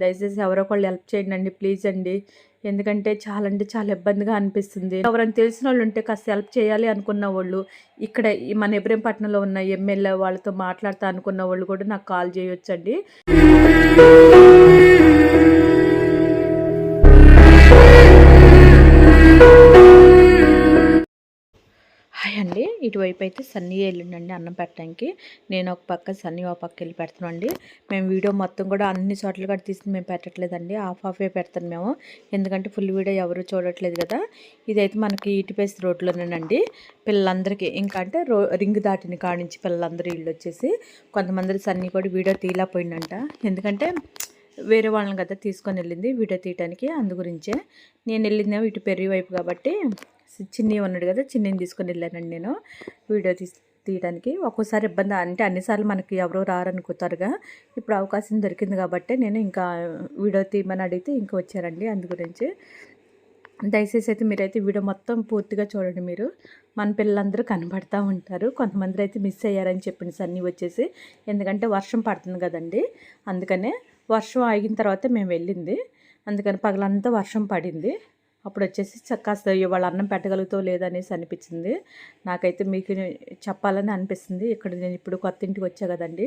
దయచేసి ఎవరో ఒకళ్ళు హెల్ప్ చేయండి అండి ప్లీజ్ అండి. ఎందుకంటే చాలా అంటే చాలా ఇబ్బందిగా అనిపిస్తుంది. ఎవరైనా తెలిసిన వాళ్ళు ఉంటే కాస్త హెల్ప్ చేయాలి అనుకున్న వాళ్ళు ఇక్కడ ఈ మన ఇబ్రహీంపట్నంలో ఉన్న ఎమ్మెల్యే వాళ్ళతో మాట్లాడతా అనుకున్న వాళ్ళు కూడా నాకు కాల్ చేయొచ్చండి. హాయ్ అండి. ఇటువైపు అయితే సన్నీ వెళ్ళిండండి అన్నం పెట్టడానికి. నేను ఒక పక్క సన్నీ ఒక పక్క వెళ్ళి పెడతామండి మేము వీడియో మొత్తం కూడా అన్ని చోట్ల కూడా తీసి మేము పెట్టట్లేదండి. హాఫ్ హాఫే పెడతాను మేము. ఎందుకంటే ఫుల్ వీడియో ఎవరు చూడట్లేదు కదా. ఇదైతే మనకి ఇటుపేసి రోడ్లోనేనండి. పిల్లలందరికీ ఇంకా అంటే రో రింగ్ దాటిన కాడ నుంచి పిల్లలందరూ ఇల్లు వచ్చేసి కొంతమంది సన్నీ కూడా వీడియో తీయలేకపోయిందంట ఎందుకంటే వేరే వాళ్ళని కదా తీసుకొని వెళ్ళింది వీడియో తీయటానికి. అందు గురించే. నేను వెళ్ళిందేమో ఇటు పెరిగి వైపు కాబట్టి చిన్ని ఉన్నాడు కదా చిన్నిని తీసుకొని వెళ్ళానండి నేను. వీడియో తీసి తీయడానికి. ఒక్కోసారి ఇబ్బంది అంటే అన్నిసార్లు మనకి ఎవరో రారనుకుతారుగా. ఇప్పుడు అవకాశం దొరికింది కాబట్టి నేను ఇంకా వీడియో తీయమని అడిగితే ఇంకా వచ్చారండి అందు గురించి. దయచేసి అయితే మీరైతే వీడియో మొత్తం పూర్తిగా చూడండి మీరు. మన పిల్లలందరూ కనబడతా ఉంటారు. కొంతమంది అయితే మిస్ అయ్యారని చెప్పిన సన్నీ వచ్చేసి. ఎందుకంటే వర్షం పడుతుంది కదండి. అందుకనే వర్షం ఆగిన తర్వాత మేము వెళ్ళింది. అందుకని పగలంతా వర్షం పడింది. అప్పుడు వచ్చేసి కాస్త ఇవాళ అన్నం పెట్టగలుగుతావు లేదనేసి అనిపించింది. నాకైతే మీకు చెప్పాలని అనిపిస్తుంది. ఇక్కడ నేను ఇప్పుడు కొత్త ఇంటికి వచ్చా కదండి.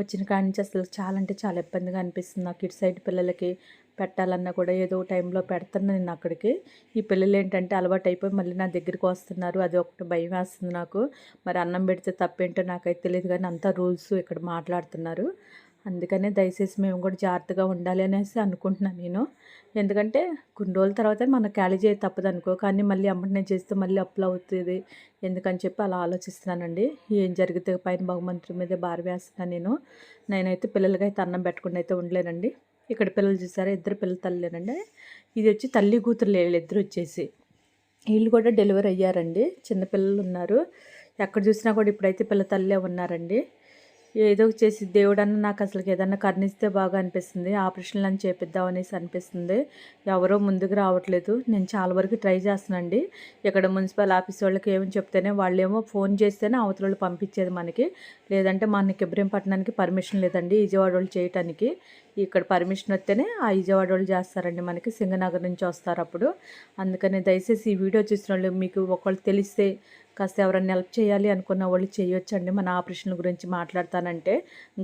వచ్చిన కాడి నుంచి అసలు చాలా అంటే చాలా ఇబ్బందిగా అనిపిస్తుంది. నాకు ఇటు సైడ్ పిల్లలకి పెట్టాలన్నా కూడా ఏదో టైంలో పెడతాను నేను అక్కడికి. ఈ పిల్లలు ఏంటంటే అలవాటు అయిపోయి మళ్ళీ నా దగ్గరికి వస్తున్నారు. అది ఒకటి భయం వేస్తుంది నాకు. మరి అన్నం పెడితే తప్పేంటో నాకైతే తెలియదు కానీ అంతా రూల్స్ ఇక్కడ మాట్లాడుతున్నారు. అందుకనే దయచేసి మేము కూడా జాగ్రత్తగా ఉండాలి అనేసి అనుకుంటున్నాను నేను. ఎందుకంటే కొన్ని రోజుల తర్వాత మనం ఖాళీ చేయ తప్పదు అనుకో కానీ మళ్ళీ అమ్మటనే చేస్తే మళ్ళీ అప్పులు అవుతుంది. ఎందుకని చెప్పి అలా ఆలోచిస్తున్నానండి. ఏం జరిగితే పైన భగవంతుడి మీదే భార వేస్తున్నాను నేను. నేనైతే పిల్లలకైతే అన్నం పెట్టకుండా అయితే ఉండలేనండి. ఇక్కడ పిల్లలు చూసారా? ఇద్దరు పిల్లల తల్లిలేనండి ఇది వచ్చి తల్లి కూతురు లేళ్ళు ఇద్దరు వచ్చేసి. వీళ్ళు కూడా డెలివరీ అయ్యారండి. చిన్నపిల్లలు ఉన్నారు. ఎక్కడ చూసినా కూడా ఇప్పుడైతే పిల్ల తల్లే ఉన్నారండి. ఏదో చేసి దేవుడన్న నాకు అసలు ఏదన్నా కర్ణిస్తే బాగా అనిపిస్తుంది. ఆపరేషన్లు అని చేపిద్దాం అనేసి అనిపిస్తుంది. ఎవరో ముందుకు రావట్లేదు. నేను చాలా వరకు ట్రై చేస్తున్నానండి. ఇక్కడ మున్సిపల్ ఆఫీస్ వాళ్ళకి ఏమని చెప్తేనే వాళ్ళేమో ఫోన్ చేస్తేనే అవతల వాళ్ళు పంపించేది మనకి. లేదంటే మనకి ఇబ్రహీంపట్నానికి పర్మిషన్ లేదండి విజయవాడ వాళ్ళు చేయటానికి. ఇక్కడ పర్మిషన్ వస్తేనే ఆ విజయవాడ వాళ్ళు చేస్తారండి మనకి. సింగనగర్ నుంచి వస్తారు అప్పుడు. అందుకని దయచేసి ఈ వీడియో చూసిన వాళ్ళు మీకు ఒకళ్ళు తెలిస్తే కాస్త ఎవరైనా హెల్ప్ చేయాలి అనుకున్న వాళ్ళు చేయొచ్చండి. మన ఆపరేషన్ గురించి మాట్లాడతానంటే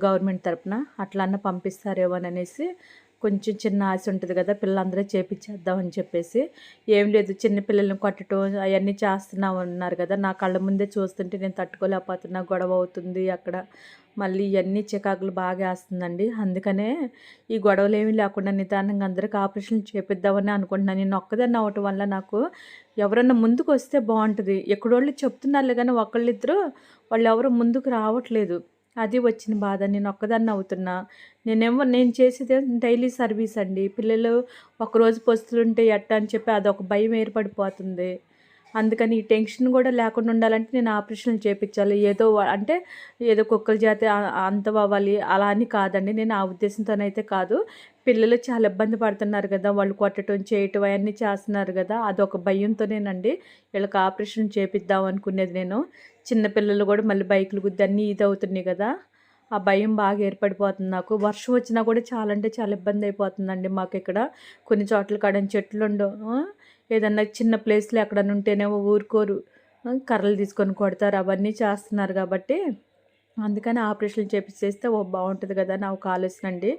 గవర్నమెంట్ తరపున అట్లా అన్న పంపిస్తారేమో అని అనేసి కొంచెం చిన్న ఆశ ఉంటుంది కదా పిల్లలందరూ చేపించేద్దామని చెప్పేసి. ఏం లేదు చిన్న పిల్లల్ని కొట్టడం అవన్నీ చేస్తున్నా ఉన్నారు కదా నా కళ్ళ ముందే చూస్తుంటే నేను తట్టుకోలేకపోతున్నా గొడవ అవుతుంది అక్కడ. మళ్ళీ ఇవన్నీ చికాకులు బాగా వేస్తుందండి. అందుకనే ఈ గొడవలు ఏమీ లేకుండా నిదానంగా అందరికి ఆపరేషన్ చేపిద్దామని అనుకుంటున్నాను నేను ఒక్కదాన్ని అవటం వల్ల నాకు ఎవరన్నా ముందుకు వస్తే బాగుంటుంది. ఎక్కడోళ్ళు చెప్తున్నారు కానీ ఒకళ్ళిద్దరూ వాళ్ళు ఎవరు ముందుకు రావట్లేదు. అది వచ్చిన బాధ నేను ఒక్కదాన్ని అవుతున్నా. నేనేమో నేను చేసేది డైలీ సర్వీస్ అండి. పిల్లలు ఒకరోజు పొస్తులుంటే ఎట్ట అని చెప్పి అదొక భయం ఏర్పడిపోతుంది. అందుకని ఈ టెన్షన్ కూడా లేకుండా ఉండాలంటే నేను ఆపరేషన్ చేయించాలి ఏదో అంటే ఏదో కుక్కల జాతి అంతవ్వాలి అంత అవ్వాలి. అలా అని కాదండి. నేను ఆ ఉద్దేశంతోనైతే కాదు. పిల్లలు చాలా ఇబ్బంది పడుతున్నారు కదా. వాళ్ళు కొట్టడం చేయటం అవన్నీ చేస్తున్నారు కదా. అదొక భయంతోనేనండి. వీళ్ళకి ఆపరేషన్ చేపిద్దాం అనుకునేది నేను. చిన్నపిల్లలు కూడా మళ్ళీ బైకులు గుద్ది అన్నీ ఇది అవుతున్నాయి కదా. ఆ భయం బాగా ఏర్పడిపోతుంది నాకు. వర్షం వచ్చినా కూడా చాలా అంటే చాలా ఇబ్బంది అయిపోతుందండి మాకు ఇక్కడ కొన్ని చోట్ల కాడని చెట్లు ఉండవు. ఏదన్నా చిన్న ప్లేస్లో ఎక్కడన్నా ఉంటేనేమో ఊరుకోరు. కర్రలు తీసుకొని కొడతారు. అవన్నీ చేస్తున్నారు కాబట్టి అందుకని ఆపరేషన్ చేపిస్తే ఓ బాగుంటుంది కదా నా ఒక ఆలోచన అండి.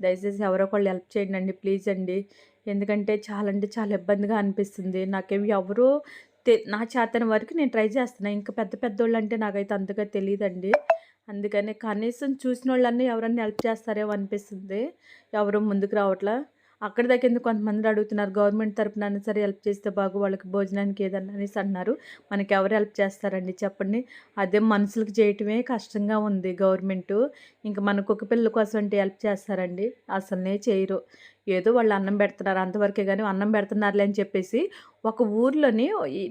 దయచేసి ఎవరో ఒకళ్ళు హెల్ప్ చేయండి అండి ప్లీజ్ అండి. ఎందుకంటే చాలా అంటే చాలా ఇబ్బందిగా అనిపిస్తుంది. నాకేమి ఎవరో తె నా చేతన వరకు నేను ట్రై చేస్తున్నా. ఇంకా పెద్ద పెద్దోళ్ళు అంటే నాకైతే అంతగా తెలియదండి అందుకని కనీసం చూసిన వాళ్ళన్నీ ఎవరన్నా హెల్ప్ చేస్తారేమో అనిపిస్తుంది. ఎవరు ముందుకు రావట్లా. అక్కడ దగ్గర కొంతమంది అడుగుతున్నారు? గవర్నమెంట్ తరపున సరే హెల్ప్ చేస్తే బాగు వాళ్ళకి భోజనానికి ఏదన్నా అనేసి అన్నారు. మనకి ఎవరు హెల్ప్ చేస్తారండి? చెప్పండి. అదే మనుషులకు చేయటమే కష్టంగా ఉంది గవర్నమెంట్. ఇంకా మన కుక్క పిల్లల కోసం అంటే హెల్ప్ చేస్తారండి. అసలునే చేయరు. ఏదో వాళ్ళు అన్నం పెడుతున్నారు. అంతవరకే కానీ అన్నం పెడుతున్నారులే అని చెప్పేసి ఒక ఊర్లోని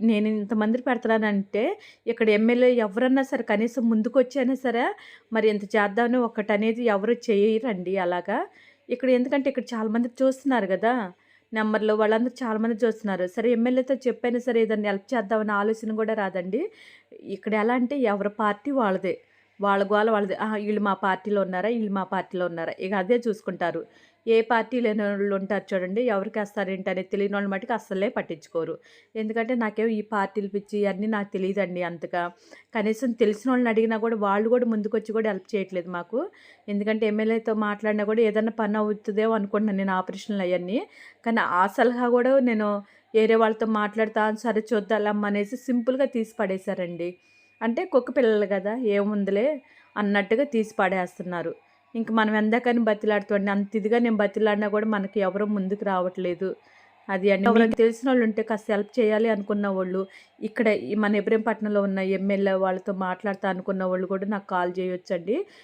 నేను ఇంతమంది పెడుతున్నానంటే ఇక్కడ ఎమ్మెల్యే ఎవరన్నా సరే కనీసం ముందుకు వచ్చైనా సరే మరి ఇంత చేద్దామని ఒకటి అనేది ఎవరు చేయరండి అలాగా? ఇక్కడ ఎందుకంటే ఇక్కడ చాలామంది చూస్తున్నారు కదా. నెంబర్లో వాళ్ళందరూ చాలామంది చూస్తున్నారు. సరే ఎమ్మెల్యేతో చెప్పైనా సరే ఏదైనా హెల్ప్ చేద్దామని ఆలోచన కూడా రాదండి. ఇక్కడ ఎలా అంటే ఎవరి పార్టీ వాళ్ళదే. వాళ్ళ గోల వాళ్ళది వీళ్ళు మా పార్టీలో ఉన్నారా? వీళ్ళు మా పార్టీలో ఉన్నారా? ఇక అదే చూసుకుంటారు. ఏ పార్టీ లేని వాళ్ళు ఉంటారు చూడండి ఎవరికి వేస్తారు అనేది తెలియని వాళ్ళు మటుకు అస్సలే పట్టించుకోరు. ఎందుకంటే నాకేమో ఈ పార్టీలు పిచ్చి అన్నీ నాకు తెలియదండి అంతగా. కనీసం తెలిసిన వాళ్ళని అడిగినా కూడా వాళ్ళు కూడా ముందుకొచ్చి కూడా హెల్ప్ చేయట్లేదు మాకు. ఎందుకంటే ఎమ్మెల్యేతో మాట్లాడినా కూడా ఏదైనా పని అవుతుందేమో అనుకుంటున్నాను నేను ఆపరేషన్లు అవన్నీ. కానీ ఆ సలహా కూడా నేను వేరే వాళ్ళతో మాట్లాడతా సరే చూద్దాం అనేసి సింపుల్గా తీసి పడేశారండి. అంటే కుక్క పిల్లలు కదా ఏముందిలే అన్నట్టుగా తీసి పడేస్తున్నారు. ఇంక మనం ఎందాకని బతిలాడుతుండే అంత ఇదిగా నేను బతిలాడినా కూడా మనకి ఎవరు ముందుకు రావట్లేదు. అది అండి ఎవరైనా తెలిసిన వాళ్ళు ఉంటే కాస్త హెల్ప్ చేయాలి అనుకున్న వాళ్ళు ఇక్కడ మన ఇబ్రహీంపట్నంలో ఉన్న ఎమ్మెల్యే వాళ్ళతో మాట్లాడతా అనుకున్న వాళ్ళు కూడా నాకు కాల్ చేయొచ్చండి.